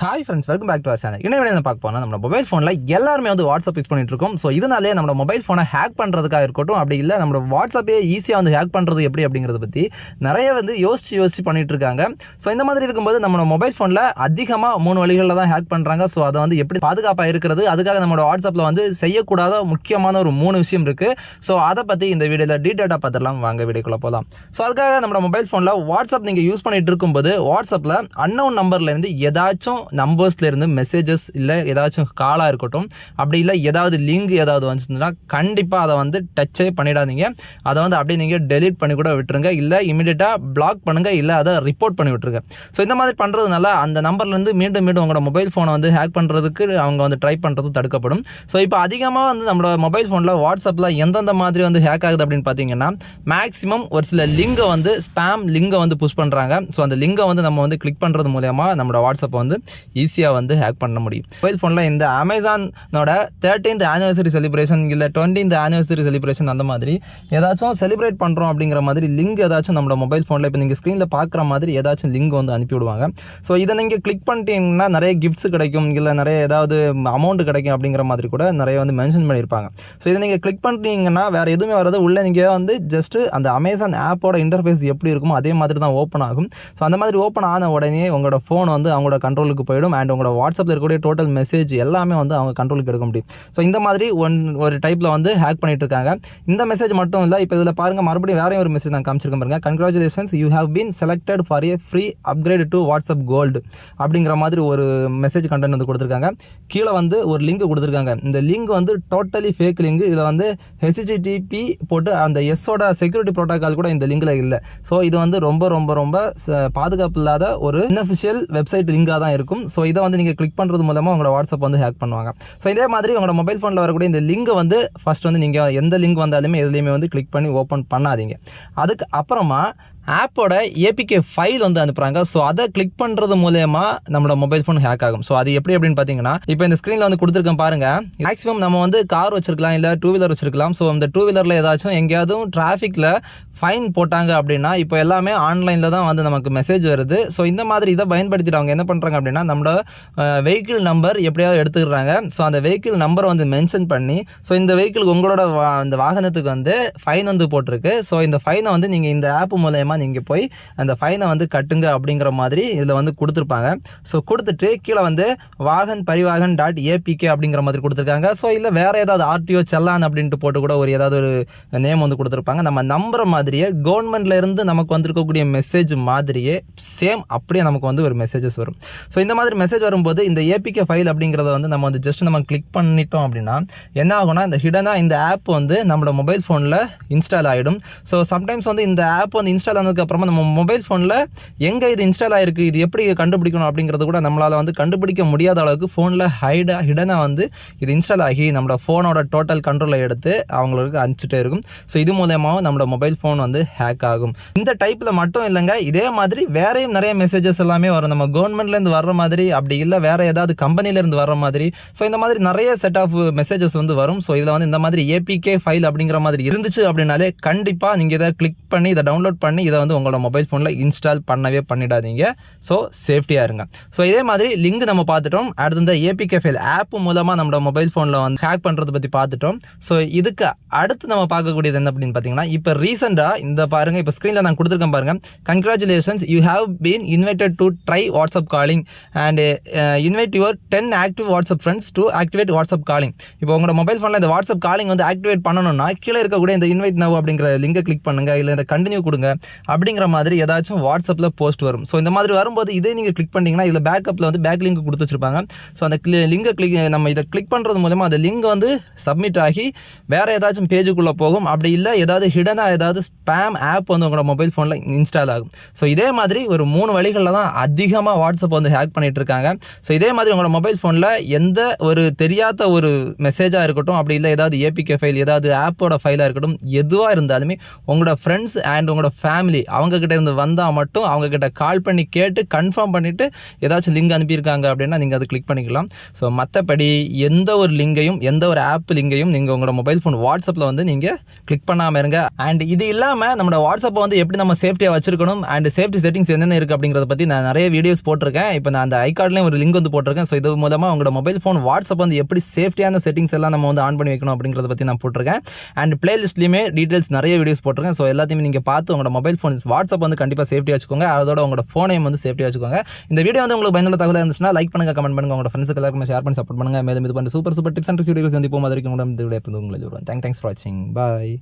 Hi friends welcome back to our channel என்ன என்ன பார்க்க போனால் நம்ம மொபைல் ஃபோனில் எல்லாருமே வந்து வாட்ஸ்அப் யூஸ் பண்ணிட்டு இருக்கோம். ஸோ இதனாலே நம்ம மொபைல் ஃபோனை ஹேக் பண்ணுறதுக்காக இருக்கட்டும் அப்படி இல்லை நம்ம வாட்ஸ்அப்பே ஈஸியாக வந்து ஹேக் பண்ணுறது எப்படி அப்படிங்கிறத பற்றி நிறைய வந்து யோசிச்சு யோசிச்சு பண்ணிட்டு இருக்காங்க. ஸோ இந்த மாதிரி இருக்கும்போது நம்ம மொபைல் ஃபோனில் அதிகமாக மூணு வழிகளில் தான் ஹேக் பண்ணுறாங்க ஸோ அதை வந்து எப்படி பாதுகாப்பாக இருக்கிறது? அதுக்காக நம்மளோட வாட்ஸ்அப்பில் வந்து செய்யக்கூடாத முக்கியமான ஒரு மூணு விஷயம் இருக்குது ஸோ அதை பற்றி இந்த வீடியோவில் டீட்டெயிலாக பார்த்துடலாம். வாங்க வீடியோக்குள்ளே போகலாம் ஸோ அதுக்காக நம்ம மொபைல் ஃபோனில் வாட்ஸ்அப் நீங்கள் யூஸ் பண்ணிட்டு இருக்கும்போது வாட்ஸ்அப்பில் அன்னவுன் நம்பர்லேருந்து ஏதாச்சும் நம்பர்ஸ்லேருந்து மெசேஜஸ் இல்லை ஏதாச்சும் காலாக இருக்கட்டும் அப்படி இல்லை ஏதாவது லிங்க் ஏதாவது வந்துச்சுன்னா கண்டிப்பாக அதை வந்து டச்சே பண்ணிடாதீங்க. அதை வந்து அப்படியே நீங்கள் டெலீட் பண்ணி கூட விட்டுருங்க. இல்லை இமீடியட்டாக பிளாக் பண்ணுங்கள் இல்லை அதை ரிப்போர்ட் பண்ணி விட்டுருங்க. ஸோ இந்த மாதிரி பண்ணுறதுனால அந்த நம்பர்லேருந்து மீண்டும் மீண்டும் உங்களோட மொபைல் ஃபோனை வந்து ஹேக் பண்ணுறதுக்கு அவங்க வந்து ட்ரை பண்ணுறது தடுக்கப்படும். ஸோ இப்போ அதிகமாக வந்து நம்மளோட மொபைல் ஃபோனில் வாட்ஸ்அப்பில் எந்தெந்த மாதிரி வந்து ஹேக் ஆகுது அப்படின்னு பார்த்தீங்கன்னா மேக்ஸிமம் ஒரு சில லிங்கை வந்து ஸ்பேம் லிங்கை வந்து புஷ் பண்ணுறாங்க ஸோ அந்த லிங்கை வந்து நம்ம வந்து கிளிக் பண்ணுறது மூலயமா நம்மளோட வாட்ஸ்அப்பை வந்து ஈஸியாக வந்து ஹேக் பண்ண முடியும். மொபைல் ஃபோனில் இந்த அமேசானோட தேர்ட்டீன்த் ஆனிவர்சரி செலிப்ரேஷன் இல்லை டுவெண்ட்டீன்த் ஆனிவர்சரி செலிப்ரேஷன் அந்த மாதிரி ஏதாச்சும் செலிப்ரேட் பண்ணுறோம் அப்படிங்கிற மாதிரி லிங்க் ஏதாச்சும் நம்மளோட மொபைல் ஃபோனில் இப்போ நீங்கள் ஸ்க்ரீனில் பார்க்குற மாதிரி ஏதாச்சும் லிங்க் வந்து அனுப்பிவிடுவாங்க ஸோ இதை நீங்கள் கிளிக் பண்ணிட்டீங்கன்னா நிறைய கிஃப்ட்ஸ் கிடைக்கும். இல்லை நிறைய ஏதாவது அமௌண்ட் கிடைக்கும் அப்படிங்கிற மாதிரி கூட நிறைய வந்து மென்ஷன் பண்ணியிருப்பாங்க. ஸோ இதை நீங்கள் கிளிக் பண்ணிட்டீங்கன்னா வேறு எதுவுமே வராது. உள்ளே நீங்கள் வந்து ஜஸ்ட்டு அந்த அமேசான் ஆப்போட இன்டர்ஃபேஸ் எப்படி இருக்குமோ அதே மாதிரி தான் ஓப்பன் ஆகும். ஸோ அந்த மாதிரி ஓப்பன் ஆன உடனே உங்களோட ஃபோன் வந்து அவங்களோட கண்ட்ரோலுக்கு போயிடும் அண்ட் உங்களோட வாட்ஸ்அப்பில் இருக்கக்கூடிய டோட்டல் மெசேஜ் எல்லாமே வந்து அவங்க கண்ட்ரோலுக்கு எடுக்க முடியும். ஸோ இந்த மாதிரி ஒன் ஒரு டைப்பில் வந்து ஹேக் பண்ணிட்டு இருக்காங்க. இந்த மெசேஜ் மட்டும் இல்லை இப்போ இதில் பாருங்கள் மறுபடியும் வேறையும் ஒரு மெசேஜ் நான் காமிச்சிருக்கேன் பாருங்க. Congratulations you have been selected for a free upgrade to WhatsApp gold அப்படிங்கிற மாதிரி ஒரு மெசேஜ் கண்டென்ட் வந்து கொடுத்துருக்காங்க. கீழே வந்து ஒரு லிங்க் கொடுத்துருக்காங்க. இந்த லிங்க் வந்து டோட்டலி ஃபேக் லிங்க் இதில் வந்து ஹெச்டிடிபி போட்டு அந்த எஸ்ஸோட செக்யூரிட்டி ப்ரோட்டோக்கால் கூட இந்த லிங்கில் இல்லை. ஸோ இது வந்து ரொம்ப ரொம்ப ரொம்ப ச- பாதுகாப்பு இல்லாத ஒரு இன்அஃபிஷியல் வெப்சைட் லிங்காக தான் இருக்கும். ஸோ இதை வந்து நீங்கள் கிளிக் பண்ணுறது மூலமாக உங்களோட வாட்ஸ்அப் வந்து ஹேக் பண்ணுவாங்க. ஸோ இதே மாதிரி உங்களோட மொபைல் ஃபோனில் வரக்கூடிய இந்த லிங்க் வந்து ஃபஸ்ட் வந்து நீங்கள் எந்த லிங்க் வந்தாலுமே எதுலேயுமே வந்து கிளிக் பண்ணி ஓப்பன் பண்ணாதீங்க. அதுக்கு அப்புறமா ஆப்போட ஏபிகே ஃபைல் வந்து அனுப்புகிறாங்க ஸோ அதை கிளிக் பண்ணுறது மூலயமா நம்மளோட மொபைல் ஃபோன் ஹேக் ஆகும். ஸோ அது எப்படி அப்படின்னு பார்த்தீங்கன்னா இப்போ இந்த ஸ்க்ரீனில் வந்து கொடுத்துருக்கேன் பாருங்க. மேக்ஸிமம் நம்ம வந்து கார் வச்சிருக்கலாம் இல்லை டூ வீலர் வச்சிருக்கலாம். ஸோ அந்த டூ வீலரில் ஏதாச்சும் எங்கேயாவது டிராஃபிக்கில் ஃபைன் போட்டாங்க அப்படின்னா இப்போ எல்லாமே ஆன்லைனில் தான் வந்து நமக்கு மெசேஜ் வருது. ஸோ இந்த மாதிரி இதை பயன்படுத்திட்டு அவங்க என்ன பண்ணுறாங்க அப்படின்னா நம்மளோட வெஹிக்கிள் நம்பர் எப்படியாவது எடுத்துக்கிறாங்க. ஸோ அந்த வெஹிக்கிள் நம்பரை வந்து மென்ஷன் பண்ணி ஸோ இந்த வெஹிக்கிள் உங்களோட வா- அந்த வாகனத்துக்கு வந்து ஃபைன் வந்து போட்டிருக்கு. ஸோ இந்த ஃபைனை வந்து நீங்கள் இந்த ஆப் மூலயமா நீங்கள் போய் அந்த ஃபைனை வந்து கட்டுங்க அப்படிங்கிற மாதிரி இதில் வந்து கொடுத்துருப்பாங்க. ஸோ கொடுத்துட்டு கீழே வந்து வாகன் பரிவாகன் டாட் ஏபிகே அப்படிங்கிற மாதிரி கொடுத்துருக்காங்க. ஸோ இல்லை வேறு ஏதாவது ஆர்டிஓ செல்லான் அப்படின்ட்டு போட்டு கூட ஒரு ஏதாவது ஒரு நேம் வந்து கொடுத்துருப்பாங்க. நம்ம நம்புற மாதிரியே கவர்மெண்ட்ல இருந்து நமக்கு வந்திருக்கக்கூடிய மெசேஜ் மாதிரியே சேம் அப்படியே நமக்கு வந்து ஒரு மெசேஜஸ் வரும். ஸோ இந்த மாதிரி மெசேஜ் வரும்போது இந்த ஏபிகே ஃபைல் அப்படிங்கிறத வந்து நம்ம வந்து ஜஸ்ட் நம்ம கிளிக் பண்ணிட்டோம் அப்படின்னா என்ன ஆகும்னா இந்த ஹிடனாக இந்த ஆப் வந்து நம்மளோட மொபைல் ஃபோனில் இன்ஸ்டால் ஆகிடும் ஸோ சம்டைம்ஸ் வந்து இந்த ஆப் வந்து இன்ஸ்டால் ஆனதுக்கு நம்ம மொபைல் ஃபோனில் எங்கே இது இன்ஸ்டால் ஆகிருக்கு இது எப்படி கண்டுபிடிக்கணும் அப்படிங்கிறது கூட நம்மளால் வந்து கண்டுபிடிக்க முடியாத அளவுக்கு ஃபோனில் ஹைடாக ஹிடனாக வந்து இது இன்ஸ்டால் ஆகி நம்மளோட ஃபோனோட டோட்டல் கண்ட்ரோலை எடுத்து அவங்களுக்கு அனுப்பிச்சிட்டே இருக்கும். ஸோ இது மூலயமாவும் நம்மளோட மொபைல் ஃபோன் வந்து ஹேக் ஆகும். இந்த டைப்பில் மட்டும் இல்லைங்க இதே மாதிரி வேறையும் நிறைய மெசேஜஸ் எல்லாமே வரும். நம்ம கவர்மெண்ட்லேருந்து வர்ற மாதிரி அப்படி இல்லை வேற ஏதாவது கம்பெனிலேருந்து வர்ற மாதிரி. ஸோ இந்த மாதிரி நிறைய செட் ஆஃப் மெசேஜஸ் வந்து வரும். ஸோ இதில் வந்து இந்த மாதிரி ஏபிகே ஃபைல் அப்படிங்கிற மாதிரி இருந்துச்சு அப்படின்னாலே கண்டிப்பாக நீங்கள் இதை கிளிக் பண்ணி இதை டவுன்லோட் பண்ணி இதை வந்து உங்களோட மொபைல் ஃபோனில் இன்ஸ்டால் பண்ணவே பண்ணிடாதீங்க. ஸோ சேஃப்டியாக இருங்க. ஸோ இதே மாதிரி லிங்க் நம்ம பார்த்துட்டோம். அடுத்து இந்த ஏபிகே ஃபைல் ஆப் மூலமாக நம்மளோட மொபைல் ஃபோனில் வந்து ஹேக் பண்ணுறதை பற்றி பார்த்துட்டோம். ஸோ இதுக்கு அடுத்து நம்ம பார்க்கக்கூடியது என்ன அப்படின்னு பார்த்தீங்கன்னா இப்போ ரீசெண்டாக இந்த பாருங்க இப்போ ஸ்க்ரீனில் நான் கொடுத்துருக்கேன் பாருங்க. Congratulations you have been invited to try WhatsApp calling and invite your ten active WhatsApp friends to activate WhatsApp calling இப்போ உங்களோட மொபைல் ஃபோனில் இந்த வாட்ஸ்அப் காலிங் வந்து ஆக்டிவேட் பண்ணணும்னா கீழே இருக்கக்கூடிய இந்த இன்வைட் நவ் அப்படிங்கிற லிங்கை கிளிக் பண்ணுங்கள் இல்லை இந்த கண்டினியூ கொடுங்க. அப்படிங்கிற மாதிரி ஏதாச்சும் வாட்ஸ்அப்பில் போஸ்ட் வரும். ஸோ இந்த மாதிரி வரும்போது இதே நீங்கள் கிளிக் பண்ணிங்கன்னா இதில் பேக்கப்பில் வந்து பேக் லிங்க் கொடுத்து வச்சிருப்பாங்க. ஸோ அந்த லிங்கை கிளிக் நம்ம இதை கிளிக் பண்ணுறது மூலமாக அந்த லிங்க் வந்து சப்மிட் ஆகி வேறு ஏதாச்சும் பேஜுக்குள்ளே போகும். அப்படி இல்லை ஏதாவது ஹிடனாக ஏதாவது ஸ்பேம் ஆப் வந்து உங்களோட மொபைல் ஃபோனில் இன்ஸ்டால் ஆகும். ஸோ இதே மாதிரி ஒரு மூணு வழிகளில் தான் அதிகமாக வாட்ஸ்அப் வந்து ஹேக் பண்ணிட்டு இருக்காங்க. ஸோ இதே மாதிரி உங்களோட மொபைல் ஃபோனில் எந்த ஒரு தெரியாத ஒரு மெசேஜாக இருக்கட்டும் அப்படி இல்லை ஏதாவது ஏபிகே ஃபைல் ஏதாவது ஆப்போட ஃபைலாக இருக்கட்டும் எதுவாக இருந்தாலுமே உங்களோட ஃப்ரெண்ட்ஸ் அண்ட் உங்களோட ஃபேமிலி ஃபேமிலி அவங்கக்கிட்ட இருந்து வந்தால் மட்டும் அவங்கக்கிட்ட கால் பண்ணி கேட்டு கன்ஃபார்ம் பண்ணிவிட்டு ஏதாச்சும் லிங்க் அனுப்பியிருக்காங்க அப்படின்னா நீங்கள் அதை கிளிக் பண்ணிக்கலாம். ஸோ மற்றபடி எந்த ஒரு லிங்கையும் எந்த ஒரு ஆப் லிங்கையும் நீங்கள் உங்களோட மொபைல் ஃபோன் வாட்ஸ்அப்பில் வந்து நீங்கள் கிளிக் பண்ணாமல் இருங்க. அண்ட் இது இல்லாமல் நம்மளோட வாட்ஸ்அப்பை வந்து எப்படி நம்ம சேஃப்டியாக வச்சிருக்கணும்? அண்ட் சேஃப்டி செட்டிங்ஸ் என்னென்ன இருக்குது அப்படிங்கிறத பற்றி நான் நிறைய வீடியோஸ் போட்டிருக்கேன். இப்போ நான் அந்த ஐகார்ட்லேயும் ஒரு லிங்க் வந்து போட்டிருக்கேன். ஸோ இது மூலமாக உங்களோட மொபைல் ஃபோன் வாட்ஸ்அப் வந்து எப்படி சேஃப்டியான செட்டிங்ஸ் எல்லாம் நம்ம வந்து ஆன் பண்ணி வைக்கணும் அப்படிங்கிறத பற்றி நான் போட்டிருக்கேன். அண்ட் பிளேலிஸ்ட்லேயுமே டீட்டெயில்ஸ் நிறைய வீடியோஸ் போட்டிருக்கேன். ஸோ எல்லாத்தையுமே நீங்கள் பார்த்து உங்களோட மொபைல் ஃபோன் வாட்ஸ்அப் வந்து கண்டிப்பாக சேஃப்டியாக வச்சுக்கோங்க. அதோட உங்களோட ஃபோனையும் வந்து சேஃப்டியாக வச்சுக்கோங்க. இந்த வீடியோ வந்து உங்களுக்கு பயனுள்ள தகவலாக இருந்துச்சுன்னா லைக் பண்ணுங்க கமெண்ட் பண்ணுங்க. உங்களோட ஃப்ரெண்ட்ஸுக்கு எல்லாருமே ஷேர் பண்ணி சப்போர்ட் பண்ணுங்க. மேலும் இது பண்ணி super super tips and videos வந்து போகும் வரைக்கும் உங்களை உங்களை தேங்க் தேங்க்ஸ் ஃபார் வாட்சிங் பாய்